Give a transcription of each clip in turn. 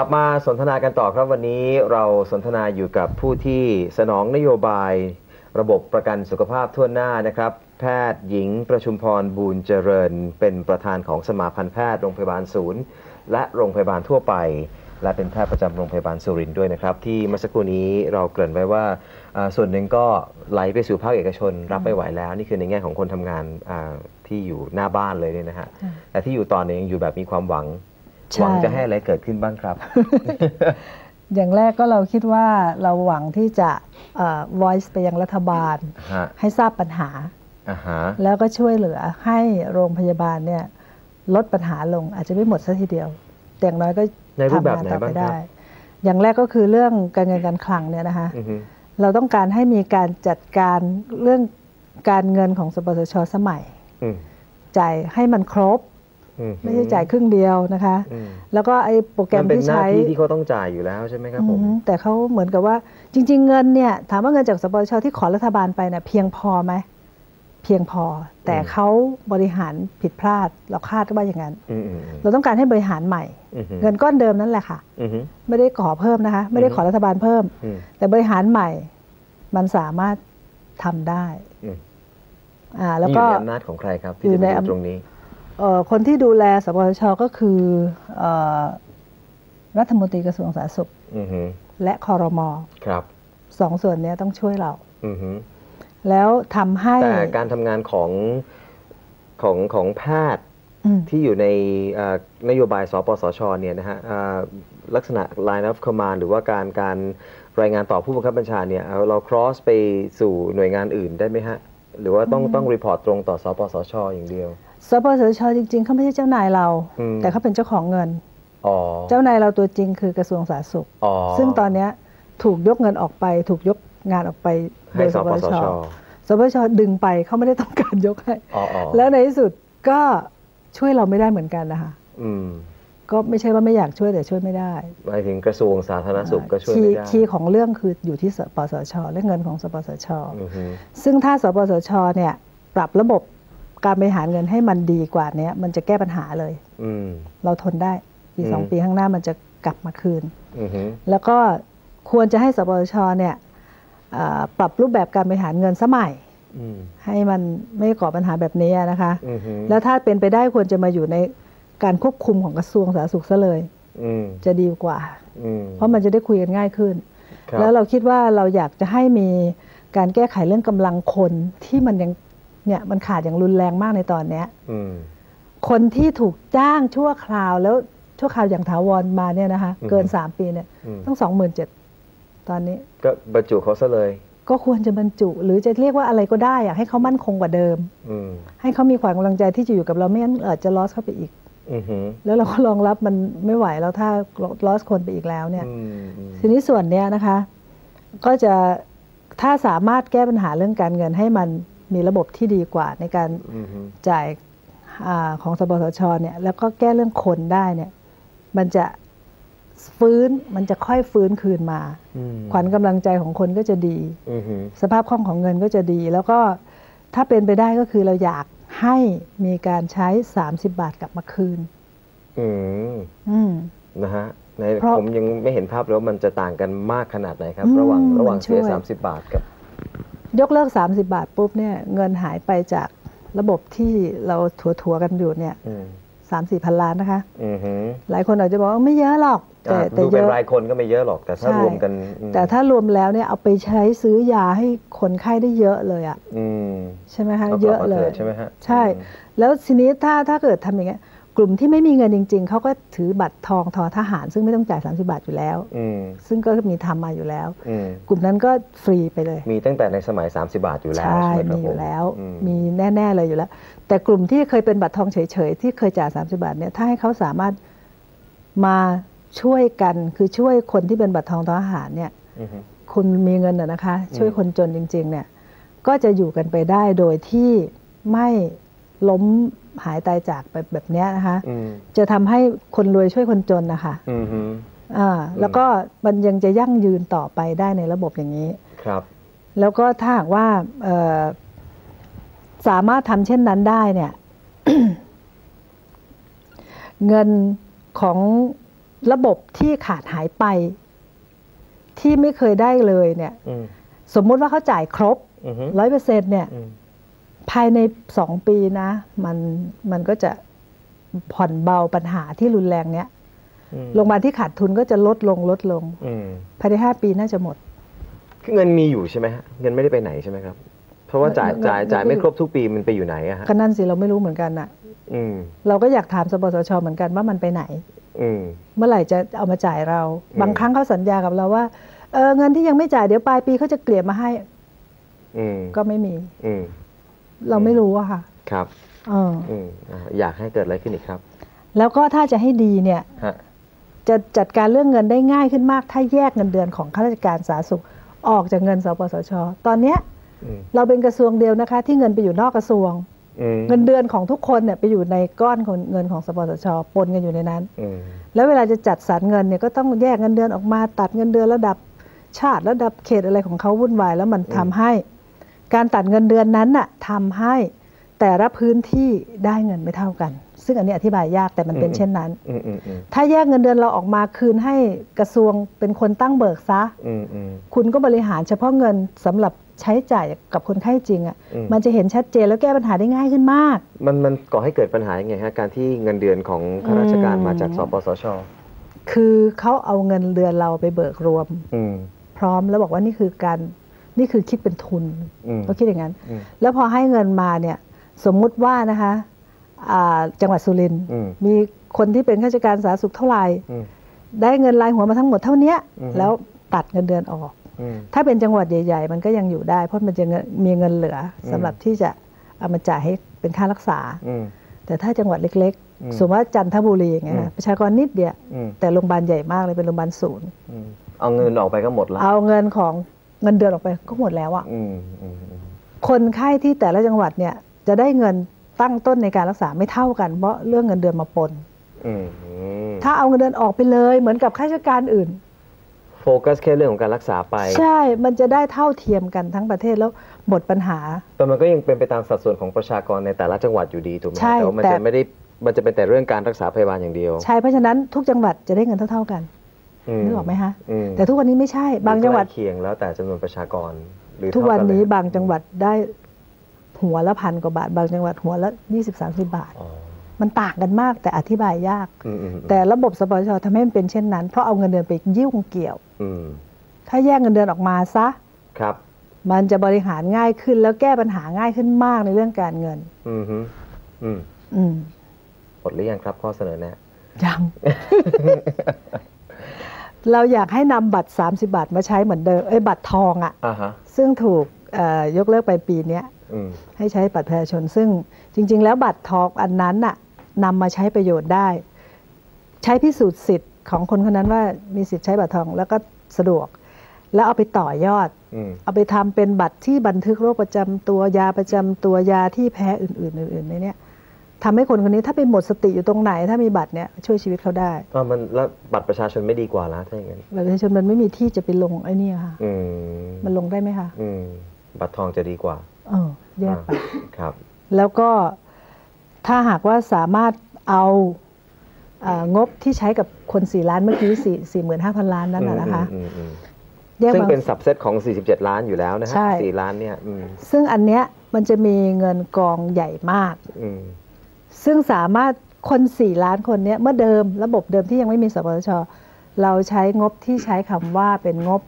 ลับมาสนทนากันต่อครับวันนี้เราสนทนาอยู่กับผู้ที่สนองนโยบาย ระบบประกันสุขภาพทั่วหน้านะครับ แพทย์หญิงประชุมพรบูญเจริญ เป็นประธานของสมาพันธ์แพทย์โรงพยาบาลศูนย์ และโรงพยาบาลทั่วไป และเป็นแพทย์ประจำโรงพยาบาลสุรินทร์ด้วยนะครับ ที่เมื่อสักครู่นี้เราเกริ่นไว้ว่าอ่าส่วนหนึ่งก็ไหลไปสู่ภาคเอกชน รับไม่ไหวแล้ว นี่คือในแง่ของคนทำงานอ่าที่อยู่หน้าบ้านเลยเนี่ยนะฮะแต่ที่อยู่ต่อเนี่ยยังอยู่แบบมีความหวังใช่ หวังจะให้อะไรเกิดขึ้นบ้างครับ อย่างแรกก็เราคิดว่าเราหวังที่จะเอ่อ voice ไปยังรัฐบาลฮะให้ทราบปัญหาอ่าฮะแล้วก็ช่วยเหลือให้โรงพยาบาลเนี่ยลดปัญหาลงอาจจะไม่หมดซะทีเดียว แต่อย่างน้อยก็ในรูปแบบทำงานไหนต่อบ้าไปงครับได้ อย่างแรกก็คือเรื่องการเงินการคลังเนี่ยนะคะอือฮึเราต้องการให้มีการจัดการเรื่องการเงินของสปสชสมัยอืมจ่ายให้มันครบอืม ไม่ใช่จ่ายครึ่งเดียวนะคะอืมแล้วก็ไอ้โปรแกรมัมนเป็นที่หน้าใช้ที่ที่เขาต้องจ่ายอยู่แล้วใช่ไหมครับผมอืมแต่เขาเหมือนกับว่าจริง ๆ เงินเนี่ยถามว่าเงินจากสปสชที่ขอรัฐบาลไปเนี่ยเพียงพอไหมเพียงพอ แต่อืมเขาบริหารผิดพลาดเราคาดว่าอย่างนั้นอืมอืมอืมเราต้องการให้บริหารใหม่อือฮึเงินก้อนเดิมนั่นแหละค่ะอือฮึไม่ได้ขอเพิ่มนะคะ ไม่ได้ขอรัฐบาลเพิ่มอืมแต่บริหารใหม่ มันสามารถทำได้อืมอ่าแล้วนี่อก็ยู่ในอำนาจของใครครับอที่ยู่จะในมาอำดูตรงนี้เอ่อ คนที่ดูแลสปสชก็คือเอ่อรัฐมนตรีกระทรวงสาธารณสุขอือฮึและคอรมอครับสองส่วนเนี้ยต้องช่วยเราอือฮึแล้วทำให้แต่การทำงานของของของแพทย์อืมที่อยู่ในเอ่อนโยบายสปสชเนี่ยนะฮะอ่าลักษณะ line of command หรือว่าการการรายงานต่อผู้บังคับบัญชาเนี่ยเอาเรา cross ไปสู่หน่วยงานอื่นได้ไหมฮะ หรือว่าต้องต้องรีพอร์ตตรงต่อสปสชอย่างเดียวสปสชจริง ๆเขาไม่ใช่เจ้านายเราอืมแต่เขาเป็นเจ้าของเงินอ๋อเจ้านายเราตัวจริงคือกระทรวงสาธารณสุขอ๋อซึ่งตอนเนี้ยถูกยกเงินออกไป ถูกยกงานออกไปโดให้ยสสปปสสชชสปสชดึงไปเขาไม่ได้ต้องการยกให้อ๋ออ๋อแล้วในที่สุดก็ช่วยเราไม่ได้เหมือนกันนะคะอืม ก็ไม่ใช่ว่าไม่อยากช่วยแต่ช่วยไม่ได้หมายถึงกระทรวงสาธารณสุขก็ช่วยคีไม่ย์ได้คีย์ของเรื่องคืออยู่ที่สปสช และเงินของสปสชอือฮึซึ่งถ้าสปสชเนี่ยปรับระบบการบริหารเงินให้มันดีกว่าเนี้ยมันจะแก้ปัญหาเลยอืมเราทนได้ปีสองอืมปีข้างหน้ามันจะกลับมาคืนอือฮึแล้วก็ควรจะให้สปสชเนี่ยเอ่อปรับรูปแบบการบริหารเงินสมัยอืมให้มันไม่ก่อปัญหาแบบนี้นะคะอือฮึแล้วถ้าเป็นไปได้ควรจะมาอยู่ใน การควบคุมของกระทรวงสาธารณสุขซะเลยอืมจะดีกว่าอืมเพราะมันจะได้คุยกันง่ายขึ้นครับแล้วเราคิดว่าเราอยากจะให้มีการแก้ไขเรื่องกำลังคนที่มันยังเนี่ยมันขาดอย่างรุนแรงมากในตอนเนี้ยอืมคนที่ถูกจ้างชั่วคราวแล้วชั่วคราวอย่างถาวรมาเนี่ยนะคะอืมเกิน3ปีเนี่ยอืมต้องสองหมื่นเจ็ดตอนนี้ ก็บรรจุเขาซะเลย ก็ควรจะบรรจุ หรือจะเรียกว่าอะไรก็ได้อยากให้เขามั่นคงกว่าเดิมอืมให้เขามีความกำลังใจที่จะอยู่กับเราไม่งั้นอาจจะลอสเข้าไปอีกอือฮึ แล้วเราก็รองรับมันไม่ไหวแล้วถ้าลอสคนไปอีกแล้วเนี่ยอืมอืมทีนี้ส่วนเนี้ยนะคะ ก็จะถ้าสามารถแก้ปัญหาเรื่องการเงินให้มันมีระบบที่ดีกว่าในการอือฮึจ่ายอาของสปสชเนี่ยแล้วก็แก้เรื่องคนได้เนี่ยมันจะฟื้นมันจะค่อยฟื้นคืนมาอืมขวัญกำลังใจของคนก็จะดีอือฮึสภาพคล่องของเงินก็จะดี แล้วก็ถ้าเป็นไปได้ก็คือเราอยาก ให้มีการใช้ 30 บาทกลับมาคืน อืมอืมนะฮะในเพราะผมยังไม่เห็นภาพเลยว่ามันจะต่างกันมากขนาดไหนครับอืมระหว่างระหว่างมันช่เสียวยสามสิบบาทกับ ยกเลิก 30 บาทปุ๊บเนี่ยเงินหายไปจากระบบที่เราถัวๆกันอยู่เนี่ยอืม สามสี่พันล้านนะคะ อือฮึหลายคนอาจจะบอกว่าไม่เยอะหรอก แต่อ่าแต่ดูเยเป็นอะรายคนก็ไม่เยอะหรอกแต่ถ้าใช่รวมกันอืมแต่ถ้ารวมแล้วเนี่ยเอาไปใช้ซื้อยาให้คนไข้ได้เยอะเลยอะอืมใช่ไหมคะก็กลับเยอะมาเลเกิยดใช่ไหมฮะใช่อืมแล้วทีนี้ถ้าถ้าเกิดทำอย่างเงี้ยกลุ่มที่ไม่มีเงินจริง ๆ เขาก็ถือบัตรทองทอทหาร ซึ่งไม่ต้องจ่าย 30 บาทอยู่แล้วอืมซึ่งก็มีทำมาอยู่แล้วอืมกลุ่มนั้นก็ฟรีไปเลย มีตั้งแต่ในสมัย 30 บาทอยู่แล้ว ใช่ใช่ไหมครับมีอยู่แล้วผมีแน่ ๆ เลยอยู่แล้ว แต่กลุ่มที่เคยเป็นบัตรทองเฉย ๆ ที่เคยจ่าย 30 บาทเนี่ยถ้าให้เขาสามารถมา ช่วยกันคือช่วยคนที่เป็นบัตรทองทหารเนี่ยอือฮึคุณมีเงินน่ะนะคะ ช่วยอืมคนจนจริง ๆ เนี่ย ก็จะอยู่กันไปได้โดยที่ไม่ล้มหายตายจากไปแบบเนี้ยนะคะอืมจะทำให้คนรวยช่วยคนจนนะคะอือฮึอ่าแล้วก็มันยังจะยั่งยืนต่อไปได้ในระบบอย่างนี้ครับ แล้วก็ถ้าหากว่าเอ่อสามารถทำเช่นนั้นได้เนี่ย เงินของ ระบบที่ขาดหายไป ที่ไม่เคยได้เลยเนี่ยอืมสมมุติว่าเขาจ่ายครบอือฮึร้อยเปอร์เซ็นเนี่ยอืมภายในสองปีนะ มันมันก็จะผ่อนเบาปัญหาที่รุนแรงเนี้ยอืมโรงพยาบาลที่ขาดทุนก็จะลดลงลดลงอืมภายในห้าปีน่าจะหมดคือเงินมีอยู่ใช่ไหมฮะเงินไม่ได้ไปไหนใช่ไหมครับ เพราะว่าจ่ายเงินจ่ายเงินจ่ายก็ไม่อยู่ครบทุกปีมันไปอยู่ไหนอะฮะก็นั่นสิเราไม่รู้เหมือนกันน่ะอืมเราก็อยากถามสปสชเหมือนกันว่ามันไปไหนอืม เมื่อไหร่จะเอามาจ่ายเราอืมบางครั้งเขาสัญญากับเราว่าเออเงินที่ยังไม่จ่ายเดี๋ยวปลายปีเขาจะเกลี่ยมาให้อืมก็ไม่มีอืมเราไม่รู้อะค่ะ ครับเอออืมอ่าอยากให้เกิดอะไรขึ้นอีกครับ แล้วก็ถ้าจะให้ดีเนี่ยฮะจะจัดการเรื่องเงินได้ง่ายขึ้นมาก ถ้าแยกเงินเดือนของข้าราชการสาธารณสุขออกจากเงินสปสช ตอนเนี้ยอืมเราเป็นกระทรวงเดียวนะคะ ที่เงินไปอยู่นอกกระทรวงอืม เงินเดือนของทุกคนเนี่ยไปอยู่ในก้อนของเงินของสปสชปนกันอยู่ในนั้นอืมแล้วเวลาจะจัดสรรเงินเนี่ยก็ต้องแยกเงินเดือนออกมาตัดเงินเดือนระดับชาติระดับเขตอะไรของเขาวุ่นวายแล้วมันทำให้ การตัดเงินเดือนนั้นน่ะทำให้แต่ละพื้นที่ได้เงินไม่เท่ากัน ซึ่งอันนี้อธิบายยากแต่มันเป็นเช่นนั้นอืมอืมอืมถ้าแยกเงินเดือนเราออกมาคืนให้กระทรวงเป็นคนตั้งเบิกซะอืมอืมคุณก็บริหารเฉพาะเงินสำหรับ ใช้จ่ายกับคนไข้จริงอะ่ะอืมมันจะเห็นชัดเจนแล้วแก้ปัญหาได้ง่ายขึ้นมาก มันมันก่อให้เกิดปัญหายังไงฮะการที่เงินเดือนของข้าราชการอืมมาจากสปสช คือเขาเอาเงินเดือนเราไปเบิกรวมอืมพร้อมแล้วบอกว่านี่คือการนี่คือคิดเป็นทุนอืมเขาคิดอย่างนั้นอืมแล้วพอให้เงินมาเนี่ยสมมุติว่านะคะอ่าจังหวัดสุรินทร์อืมมีคนที่เป็นข้าราชการสาธารณสุขเท่าไหร่อืมได้เงินรายหัวมาทั้งหมดเท่าเนี้ยอือฮึแล้วตัดเงินเดือนออกอืม ถ้าเป็นจังหวัดใหญ่ ๆ มันก็ยังอยู่ได้ เพราะมันจะเงินมีเงินเหลืออมสำหรับที่จะเอามาจ่ายให้เป็นค่ารักษาอืมแต่ถ้าจังหวัดเล็กอืมๆสมมติว่าจันทบุรีอย่างเงี้ยอืมค่ะประชากรนิดเดียวอืมแต่โรงพยาบาลใหญ่มากเลยเป็นโรงพยาบาลศูนย์อืมเอาเงินออกไปก็หมดละเอาเงินของเงินเดือนออกไปก็หมดแล้วอะอืมอืมอืมคนไข้ที่แต่ละจังหวัดเนี่ยจะได้เงินตั้งต้นในการรักษาไม่เท่ากัน เพราะเรื่องเงินเดือนมาปนอืมอืมถ้าเอาเงินเดือนออกไปเลย เหมือนกับข้าราชการอื่น โฟกัสแค่เรื่องของการรักษาไป ใช่ มันจะได้เท่าเทียมกันทั้งประเทศแล้วหมดปัญหา แต่มันก็ยังเป็นไปตามสัดส่วนของประชากรในแต่ละจังหวัดอยู่ดีถูกไหมใช่แต่ว่ามันแต่ จะไม่ได้มันจะเป็นแต่เรื่องการรักษาพยาบาลอย่างเดียวใช่เพราะฉะนั้นทุกจังหวัดจะได้เงินเท่า ๆกันมนึกออกไหมฮะอืมแต่ทุกวันนี้ไม่ใช่ บางจังหวัดใกล้เคียงแล้วแต่จำนวนประชากรหรือทุกวันเท่ากันี้เลยบางจังหวัดได้หัวละพันกว่าบาท บางจังหวัดหัวละยี่สิบสามสิบาท อ๋อมันต่างกันมากแต่อธิบายยาก อืมอืมอืมแต่ระบบสปสชทำให้มันเป็นเช่นนั้น เพราะเอาเงินเดือนไปยุ่งเกี่ยวอืม ถ้าแยกเงินเดือนออกมาซะครับ มันจะบริหารง่ายขึ้นแล้วแก้ปัญหาง่ายขึ้นมากในเรื่องการเงิน อืมฮึอืมอืมหมดหรือยังครับ ข้อเสนอแนะยังเราอยากให้นำบัตร 30 บาทมาใช้เหมือนเดิมเอ้ยบัตรทองอะ่ะอ่าฮะซึ่งถูกเอ่อยกเลิกไปปีเนี้ยอืมให้ใช้บัตรประชาชน ซึ่งจริง ๆ แล้วบัตรทองอันนั้นน่ะนำมาใช้ประโยชน์ได้ ใช้พิสูจน์สิทธิ์ ของคนคนนั้นว่ามีสิทธิ์ใช้บัตรทองแล้วก็สะดวก แล้วเอาไปต่อยอดอืมเอาไปทำเป็นบัตรที่บันทึกโรคประจำตัวยาประจำตัวยาที่แพ้อื่น ๆ อื่นๆในเนี้ยทำให้คนคนนี้ถ้าไปหมดสติอยู่ตรงไหน ถ้ามีบัตรเนี้ยช่วยชีวิตเขาได้อ่ามันแล้วบัตรประชาชนไม่ดีกว่าละถ้าอย่างนั้นบัตรประชาชนมันไม่มีที่จะไปลงไอ้เนี่ยค่ะอืมมันลงได้ไหมคะอืมบัตรทองจะดีกว่าเออแยกไปอ่าครับ แล้วก็ถ้าหากว่าสามารถเอาเอ่อ งบที่ใช้กับคนสี่ล้านเมื่อกี้สี่สี่หมื่นห้าพันล้านนั่นนะนะคะอืมอืมอืมแยกซึ่งมาเป็นสับเซตของ 47 ล้านอยู่แล้วนะฮะใช่สี่ล้านเนี่ยอืมซึ่งอันเนี้ยมันจะมีเงินกองใหญ่มากอืมซึ่งสามารถคนสี่ล้านคนเนี้ยเมื่อเดิมระบบเดิมที่ยังไม่มีสปสชเราใช้งบที่ใช้คำว่าเป็นงบ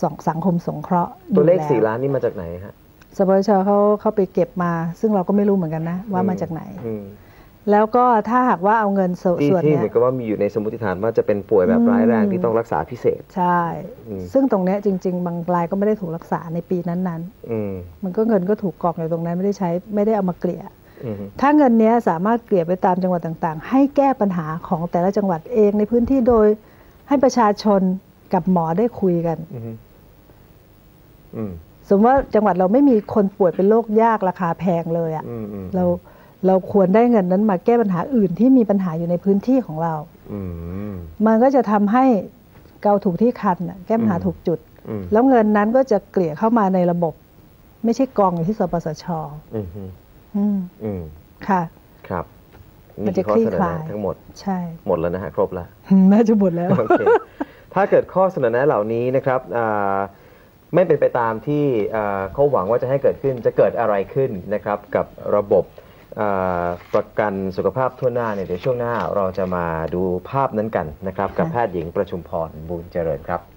สองสังคมสงเคราะห์ตัวเลขอยู่แสี่ล้านนี่มาจากไหนฮะสปสชเขาเขาไปเก็บมา ซึ่งเราก็ไม่รู้เหมือนกันนะว่ามาจากไหนอืม แล้วก็ถ้าหากว่าเอาเงินส่วนที่ส่วนที่เนี้เหมืยอนกับว่ามีอยู่ในสมมติฐานว่าจะเป็นป่วยแบบร้ายแรงอืมที่ต้องรักษาพิเศษ ใช่ อืม ซึ่งตรงเนี้ยจริง ๆ บางรายก็ไม่ได้ถูกรักษาในปีนั้นอืมๆ มันก็เงินก็ถูกกองอยู่ตรงนั้นไม่ได้ใช้ไม่ได้เอามาเกลี่ย อืม ถ้าเงินเนี้ยสามารถเกลี่ยไปตามจังหวัดต่างๆ ให้แก้ปัญหาของแต่ละจังหวัดเองในพื้นที่โดยให้ประชาชนกับหมอได้คุยกัน อืมอืมสมมติว่าจังหวัดเราไม่มีคนป่วยเป็นโรคยากราคาแพงเลยอะอืมอืมเรา เราควรได้เงินนั้นมาแก้ปัญหาอื่นที่มีปัญหาอยู่ในพื้นที่ของเราอืมมันก็จะทำให้เกาถูกที่คันน่ะแก้ปัญหาอืมถูกจุดอืมแล้วเงินนั้นก็จะเกลี่ยเข้ามาในระบบ ไม่ใช่กองอยู่ที่สปสชอืมอืมอืมค่ะ ครับมีมันจะกี่ข้อคลี่เสนอคลาแนะยทั้งหมดใช่ หมดแล้วนะฮะครบแล้วน่าจะหมดแล้วโอเคถ้าเกิดข้อเสนอแนะเหล่านี้นะครับอ่าไม่เป็นไปตามที่อ่าเขาหวังว่าจะให้เกิดขึ้นจะเกิดอะไรขึ้นนะครับกับระบบอ่า ประกันสุขภาพทั่วหน้าเนี่ยเดี๋ยวช่วงหน้าเราจะมาดูภาพนั้นกันนะครับ กับค่ะแพทย์หญิงประชุมพรบูญเจริญครับ